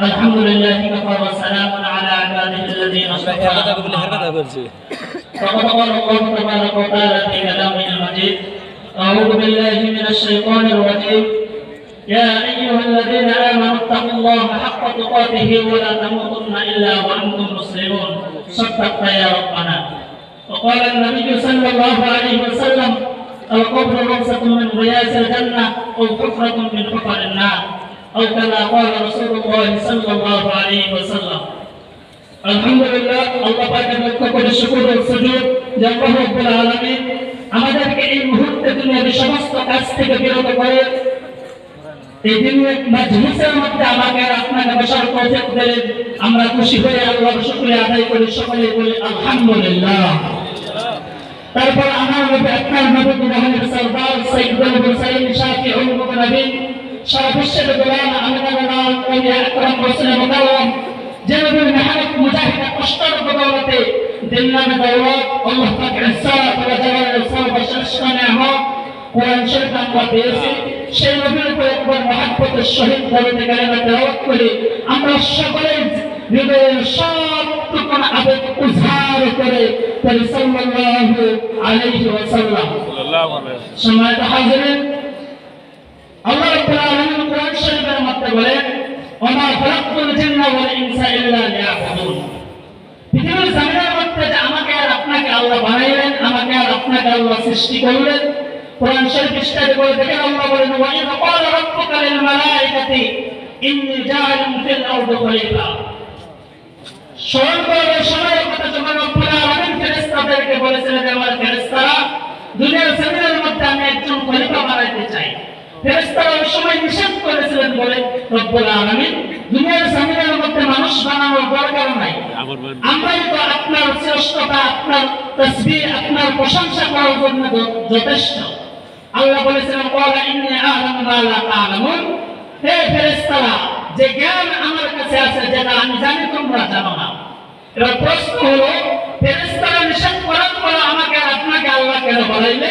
الحمد لله كفى وسلام على عباده الذين اصطفى. فقد قال الله تبارك وتعالى في كلامه المجيد أعوذ بالله من الشيطان الرجيم. يا أيها الذين آمنوا اتقوا الله حق تقاته ولا تموتن إلا وأنتم مسلمون. صدقت يا ربنا. وقال النبي صلى الله عليه وسلم القبر روضة من رياض الجنة أو حفرة من حفر النار. أو كما قال رسول الله صلى الله عليه وسلم আলহামদুলিল্লাহ আল্লাহ পাকের লক্ষ করে শুকর ও সুজুদ যে আল্লাহ রাব্বুল আলামিন আমাদেরকে এই মুহূর্তে দুনিয়ার সমস্ত কাজ থেকে বিরত করে এই দিনের মজলিসের মধ্যে আমাকে আর আপনাকে বসার তৌফিক দিলেন আমরা খুশি হয়ে আল্লাহর শুকরিয়া আদায় করি সকলে বলি আলহামদুলিল্লাহ তারপর আমার নবী আপনার নবী মুহাম্মদ সরদার সাইয়্যিদুল মুরসালিন শাফিউল মুকররমিন সারা বিশ্বের গোলাম আমিনার নাম নবী আকরাম রাসূল মুকাররম যে নবীর মেহনত মুজাহিদ কষ্টের বদৌলতে দিন নামে দৌলত আল্লাহ পাক ইজ্জত ওয়া জালাল সর্বশ্রেষ্ঠ নিয়ামত কোরআন শরীফ আমরা পেয়েছি সেই নবীর উপর একবার মহাব্বতের সহিত বলতে গেলে আমরা তেলাওয়াত করি আমরা সকলে হৃদয়ের সবটুকু আবেগ উজাড় করে বলি সাল্লাল্লাহু আলাইহি ওয়াসাল্লাম সম্মানিত হাজিরিন আল্লাহ রাব্বুল আলামিন কোরআন শরীফের মধ্যে বলেন ওমা খালাকতুল জিন্না ওয়াল ইনসা ইল্লা লিয়াবুদুন পৃথিবীর জমিনের মধ্যে যে আমাকে আর আপনাকে আল্লাহ বানাইলেন, আমাকে আর আপনাকে আল্লাহ সৃষ্টি করলেন, কোরআন শরীফ ইস্তারি করে দেখেন আল্লাহ বলেন ওয়া ইয ক্বালা রাব্বুকা লিল মালাইকাতি ইন্নী জাআলুন যখন রব্বুল আলামিন ফেরেশতাদেরকে বলেছিলেন যে আমার ফেরেশতারা দুনিয়ার জমিনের মধ্যে আমি একজন খলিফা বানাইতে চাই ফেরেশতারা ওই সময় নিষেধ করেছিলেন বলে রব্বুল আলামিন দুনিয়ার জমিনের মধ্যে মানুষ বানানোর দরকার নাই। আমরাই তো আপনার শ্রেষ্ঠতা আপনার তসবিহ আপনার প্রশংসা করার জন্য যথেষ্ট। আল্লাহ বলেছিলেন ওয়ালা ইন্নী আ'লামু মা লা তা'লামুন। হে ফেরেশতারা যে জ্ঞান আমার কাছে আছে যেটা আমি জানি তোমরা জানো না। এবার প্রশ্ন হলো ফেরেশতারা নিষেধ করার পর আমাকে আপনাকে আল্লাহ কেন বলাইলে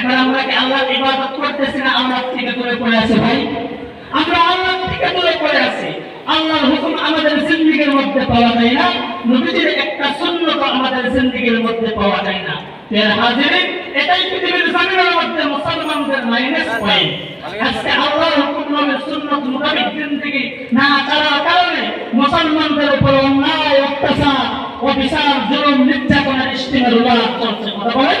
এবার আমরা কি ইবাদত করতেছি না? আল্লাহ থেকে দূরে পড়ে আছে ভাই। আমরা আল্লাহ থেকে দূরে পড়ে আছি। আল্লাহর হুকুম আমাদের জিন্দিগির মধ্যে পাওয়া যায় না। নবীজির একটা সুন্নত আমাদের জিন্দিগির মধ্যে পাওয়া যায় না। এর হাজিরে এটাই পৃথিবীর জমিনের মধ্যে মুসলমানদের মাইনাস পয়েন্ট মুসলমানদের উপর অন্যায়, অত্যাচার, অবিচার, জুলুম, নির্যাতনের ইস্তিমের উল্লাস চলছে। কথা বলেন?